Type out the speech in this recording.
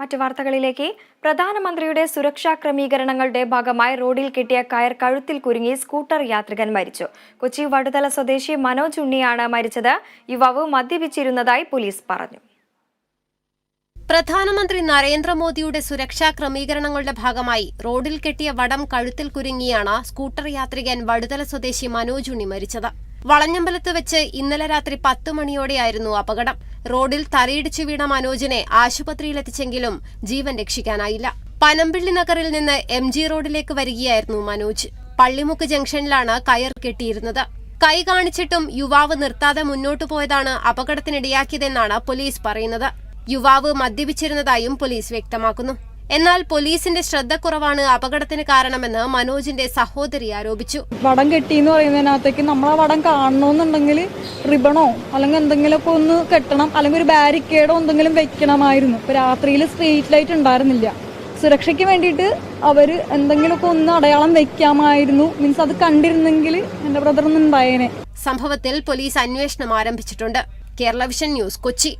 മറ്റു വാർത്തകളിലേക്ക്. പ്രധാനമന്ത്രിയുടെ സുരക്ഷാ ക്രമീകരണങ്ങളുടെ ഭാഗമായി റോഡിൽ കെട്ടിയ കയർ കഴുത്തിൽ കുരുങ്ങി സ്കൂട്ടർ യാത്രികൻ മരിച്ചു. കൊച്ചി വടുതല സ്വദേശി മനോജ് ഉണ്ണിയാണ് മരിച്ചത്. യുവാവ് മദ്യപിച്ചിരുന്നതായി പോലീസ് പറഞ്ഞു. പ്രധാനമന്ത്രി നരേന്ദ്രമോദിയുടെ സുരക്ഷാ ക്രമീകരണങ്ങളുടെ ഭാഗമായി റോഡിൽ കെട്ടിയ വടം കഴുത്തിൽ കുരുങ്ങിയാണ് സ്കൂട്ടർ യാത്രികൻ വടുതല സ്വദേശി മനോജ് ഉണ്ണി മരിച്ചത്. വളഞ്ഞമ്പലത്ത് വെച്ച് ഇന്നലെ രാത്രി പത്ത് മണിയോടെയായിരുന്നു അപകടം. റോഡിൽ തലയിടിച്ചു വീണ മനോജിനെ ആശുപത്രിയിലെത്തിച്ചെങ്കിലും ജീവൻ രക്ഷിക്കാനായില്ല. പനമ്പിള്ളി നഗറിൽ നിന്ന് എം ജി റോഡിലേക്ക് വരികയായിരുന്നു മനോജ്. പള്ളിമുക്ക് ജംഗ്ഷനിലാണ് കയർ കെട്ടിയിരുന്നത്. കൈ കാണിച്ചിട്ടും യുവാവ് നിർത്താതെ മുന്നോട്ടു പോയതാണ് അപകടത്തിനിടയാക്കിയതെന്നാണ് പോലീസ് പറയുന്നത്. യുവാവ് മദ്യപിച്ചിരുന്നതായും പോലീസ് വ്യക്തമാക്കുന്നു. എന്നാൽ പോലീസിന്റെ ശ്രദ്ധക്കുറവാണ് അപകടത്തിന് കാരണമെന്ന് മനോജിന്റെ സഹോദരി ആരോപിച്ചു. വടം കെട്ടി എന്ന് പറയുന്നതിനകത്തേക്ക് നമ്മൾ ആ വടം കാണണമെന്നുണ്ടെങ്കിൽ റിബണോ അല്ലെങ്കിൽ എന്തെങ്കിലുമൊക്കെ ഒന്ന് കെട്ടണം അല്ലെങ്കിൽ ഒരു ബാരിക്കേഡോ എന്തെങ്കിലും വെക്കണമായിരുന്നു. ഇപ്പൊ രാത്രിയിൽ സ്ട്രീറ്റ് ലൈറ്റ് ഉണ്ടായിരുന്നില്ല. സുരക്ഷയ്ക്ക് വേണ്ടിയിട്ട് അവർ എന്തെങ്കിലുമൊക്കെ ഒന്ന് അടയാളം വെക്കാമായിരുന്നു. മീൻസ് അത് കണ്ടിരുന്നെങ്കിൽ എന്റെ ബ്രദർ ഒന്നും ഉണ്ടായേനെ. സംഭവത്തിൽ പോലീസ് അന്വേഷണം ആരംഭിച്ചിട്ടുണ്ട്. Kerala vision news Kochi.